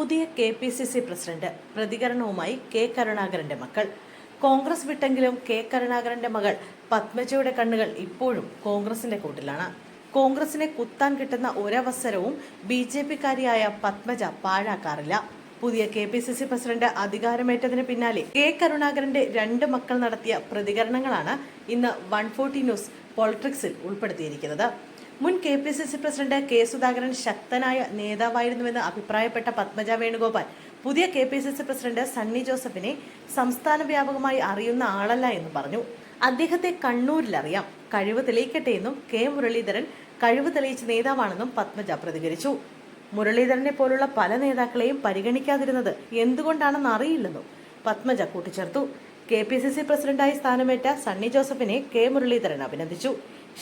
പുതിയ K P C C president പ്രതികരണവുമായി K കരുണാകരന്റെ മക്കൾ. കോൺഗ്രസ് വിട്ടെങ്കിലും കെ കരുണാകരന്റെ മകൾ പത്മജയുടെ കണ്ണുകൾ ഇപ്പോഴും കോൺഗ്രസിന്റെ കൂട്ടിലാണ്. കോൺഗ്രസിനെ കുത്താൻ കിട്ടുന്ന ഒരവസരവും ബി ജെ പിക്കാരിയായ പത്മജ പാഴാക്കാറില്ല. പുതിയ K P C C president അധികാരമേറ്റതിന് പിന്നാലെ കെ കരുണാകരന്റെ രണ്ട് മക്കൾ നടത്തിയ പ്രതികരണങ്ങളാണ് ഇന്ന് വൺ ഫോർട്ടി ന്യൂസ് പോളിറ്റിക്സിൽ ഉൾപ്പെടുത്തിയിരിക്കുന്നത്. മുൻ K P C C president K Sudhakaran ശക്തനായ നേതാവായിരുന്നുവെന്ന് അഭിപ്രായപ്പെട്ട പത്മജ വേണുഗോപാൽ പുതിയ K P C C president Sunny ജോസഫിനെ സംസ്ഥാന വ്യാപകമായി അറിയുന്ന ആളല്ല എന്ന് പറഞ്ഞു. അദ്ദേഹത്തെ കണ്ണൂരിൽ അറിയാം കഴിവ് തെളിയിക്കട്ടെ എന്നും കെ മുരളീധരൻ കഴിവ് തെളിയിച്ച നേതാവാണെന്നും പത്മജ പ്രതികരിച്ചു. മുരളീധരനെ പോലുള്ള പല നേതാക്കളെയും പരിഗണിക്കാതിരുന്നത് എന്തുകൊണ്ടാണെന്ന് അറിയില്ലെന്നും പത്മജ കൂട്ടിച്ചേർത്തു. കെ പി സി സി പ്രസിഡന്റായി സ്ഥാനമേറ്റ സണ്ണി ജോസഫിനെ കെ മുരളീധരൻ അഭിനന്ദിച്ചു.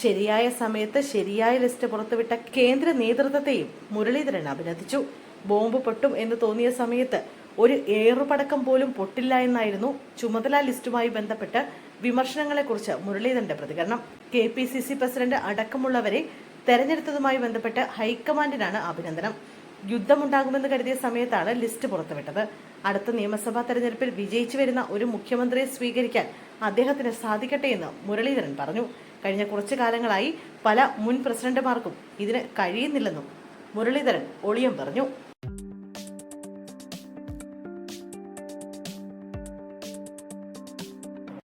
ശരിയായ സമയത്ത് ശരിയായ ലിസ്റ്റ് പുറത്തുവിട്ട കേന്ദ്ര നേതൃത്വത്തെയും മുരളീധരൻ അഭിനന്ദിച്ചു. ബോംബ് പൊട്ടും എന്ന് തോന്നിയ സമയത്ത് ഒരു ഏറുപടക്കം പോലും പൊട്ടില്ല എന്നായിരുന്നു ചുമതല ലിസ്റ്റുമായി ബന്ധപ്പെട്ട് വിമർശനങ്ങളെക്കുറിച്ച് മുരളീധരന്റെ പ്രതികരണം. K P C C president അടക്കമുള്ളവരെ തെരഞ്ഞെടുത്തതുമായി ബന്ധപ്പെട്ട് ഹൈക്കമാൻഡിനാണ് അഭിനന്ദനം. യുദ്ധമുണ്ടാകുമെന്ന് കരുതിയ സമയത്താണ് ലിസ്റ്റ് പുറത്തുവിട്ടത്. അടുത്ത നിയമസഭാ തെരഞ്ഞെടുപ്പിൽ വിജയിച്ചു വരുന്ന ഒരു മുഖ്യമന്ത്രിയെ സ്വീകരിക്കാൻ അദ്ദേഹത്തിന് സാധിക്കട്ടെ എന്ന് മുരളീധരൻ പറഞ്ഞു. കഴിഞ്ഞ കുറച്ചു കാലങ്ങളായി പല മുൻ പ്രസിഡന്റുമാർക്കും ഇതിന് കഴിയുന്നില്ലെന്നും മുരളീധരൻ ഒളിയം പറഞ്ഞു.